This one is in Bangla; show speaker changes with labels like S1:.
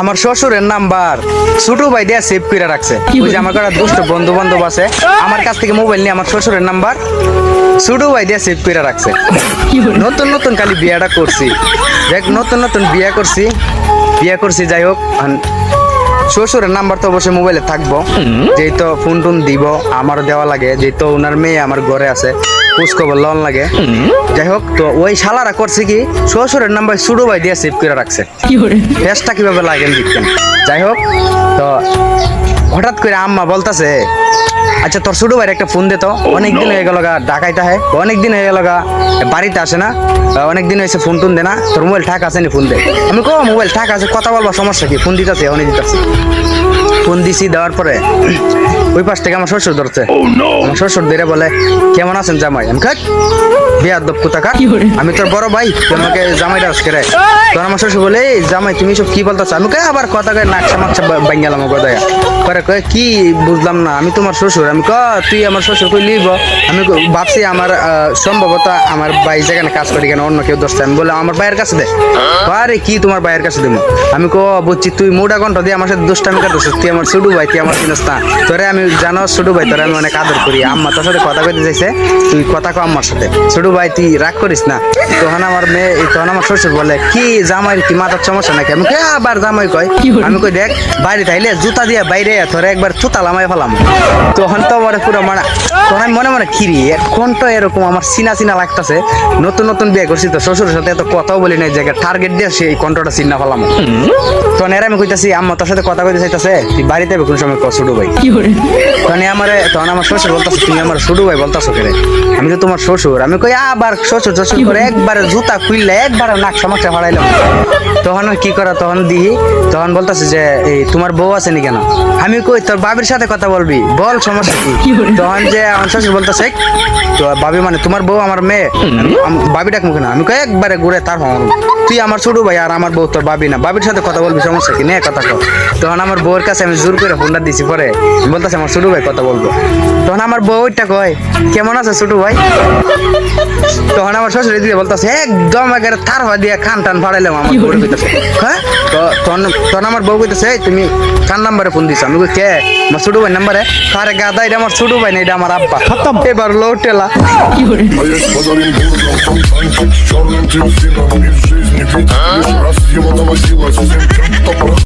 S1: আমার শ্বশুরের নাম্বার। ছোট ভাই দিয়ে সেভ করে রাখছে। ওই যে আমার একটা দুষ্ট বন্ধু বান্ধব আছে আমার কাছ থেকে মোবাইল নিয়ে আমার শ্বশুরের নাম্বার ছোট ভাই দিয়ে সেভ করে রাখছে। নতুন নতুন খালি বিয়েটা করছি। দেখ নতুন নতুন বিয়ে করছি। বিয়ে করছি যাই হোক শ্বশুরের নাম্বার তো অবশ্যই মোবাইলে থাকব। যেই তো ফোন টোন দিব আমারও দেওয়া লাগে। যেই তো ওনার মেয়ে আমার ঘরে আছে খোঁজ খবর লন লাগে। যাই হোক তো ওই শালারা করছে কি শ্বশুরের নাম্বার সুডু ভাই দিয়ে সেভ করে রাখছে। ফেসটা কীভাবে লাগেন দেখতেন যাই হোক তো হঠাৎ করে আম্মা বলতাছে আচ্ছা তোর ছোট ভাইয়ের একটা ফোন দে তো। অনেক দিন হয়ে গেল গা ঢাকাইতে হয়। অনেক দিন হয়ে গেল গা বাড়িতে আসে না। অনেক দিন হয়েছে ফোন টোন দে না। তোর মোবাইল ঠাক আছে নি ফোন দে? আমি কো মোবাইল ঠাক আছে কথা বলবা সমস্যা কি? ফোন দিতেছে অনেক দিতেছে। ফোন দিছি দেওয়ার পরে ওই পাশ থেকে আমার শ্বশুর ধরছে। আমার শ্বশুর ধরে বলে কেমন আছেন জামাই? আমি খাক বিয়ার দপ কোথা খাক আমি তোর বড় ভাই তোমাকে জামাই জামাইটা আজকে রে? তোর আমার শ্বশুর বলে "এই জামাই তুমি সব কি বলতেছ? আমি কে আবার কথা কয়ে নাকশা মাকশা বাঙ্গালাম গদায়া পরে কয়ে কি? বুঝলাম না আমি তোমার শ্বশুর। আমি ক তুই আমার শ্বশুর কই লিব? আমি ভাবছি আমার সম্ভবত আমার ভাই যেখানে কাজ করি কেন অন্য কেউ দোষটা আমি বললাম আমার ভাইয়ের কাছে দে। আরে কি তোমার ভাইয়ের কাছে দেবো? আমি কো বুঝছি তুই মোটা কণ্ঠ দিয়ে আমার সাথে দুষ্টামি করতেছিস তুই আমার ছোট ভাই তুই আমার চিনস না তোরে আমি জানো ছোট ভাই তোরে আমি অনেক আদর করি। আম্মা তোর সাথে কথা কইতে চাইছে তুই কথা কো আম্মার সাথে। ছোট ভাই তুই রাগ করিস না। তখন আমার মেয়ে তখন আমার শ্বশুর বলে কি জামাই কি মাথার সমস্যা নাকি? আমি কই আবার জামাই কয়। আমি কই দেখ বাইরে তাইলে জুতা দিয়ে বাইরে তোরে একবার ফেলাম। তখন তো আমার পুরো মানে তখন আমি মনে মনে খিরি এখন তো এরকম আমার চিনা চিনা লাগতেছে। নতুন নতুন বিয়ে করছি তো শ্বশুরের সাথে এত কথাও বলি না এই জায়গায় টার্গেট দিয়ে সেই কন্ট্রোলটা চিন্না ফেলাম। তখন এর আমি কইতাছি আম্মা তোর সাথে কথা কইতে চাইতাছে তুই বাড়িতে কোন সময়? ছোট ভাই। তখন আমার তখন আমার শ্বশুর বলতাছে তুমি আমার ছোট ভাই বলতাছো কেন? আমি তো তোমার শ্বশুর আমি কই আবার শ্বশুর শ্বশুর করে একবার জুতা খুললে একবার নাক সমস্যা ফাড়াইলাম। তখন কি করা তখন দিই তখন বলতাছে যে এই তোমার বউ আছে নি কেন? আমি কই তোর বাবির সাথে কথা বলবি? বল সমস্যা কি? তখন যে আমার শ্বশুর বলতেছে তো বাবি মানে তোমার বউ আমার মেয়ে। বাবি ডাক মুখে না আমি কই একবারে ঘুরে তার হন তুই আমার ছোট ভাই আর আমার বউ তোর বাবি না। বাবির সাথে কথা বলবি সমস্যা কি? নে কথা কর তখন আমার বউয়ের কাছে আমি জোর করে ফোনটা দিছি পরে বলতেছে আমার ছোট ভাই কথা বলব। তখন আমার বউ ওইটা কয় কেমন আছে ছোট ভাই? তখন আমার শ্বশুর দিদি বলতেছে একদম একেবারে তার হওয়া দিয়ে খান টান ফাড়াইলাম আমার বউ কইতেছে হ্যাঁ? তখন তখন আমার বউ কইতেছে তুমি কার নাম্বারে ফোন দিছ? আমি কে? আমার ছোট ভাই নাম্বার আরে গাদা এটা আমার ছোট ভাই না এটা আমার আব্বা। এবার লোটেলা
S2: А я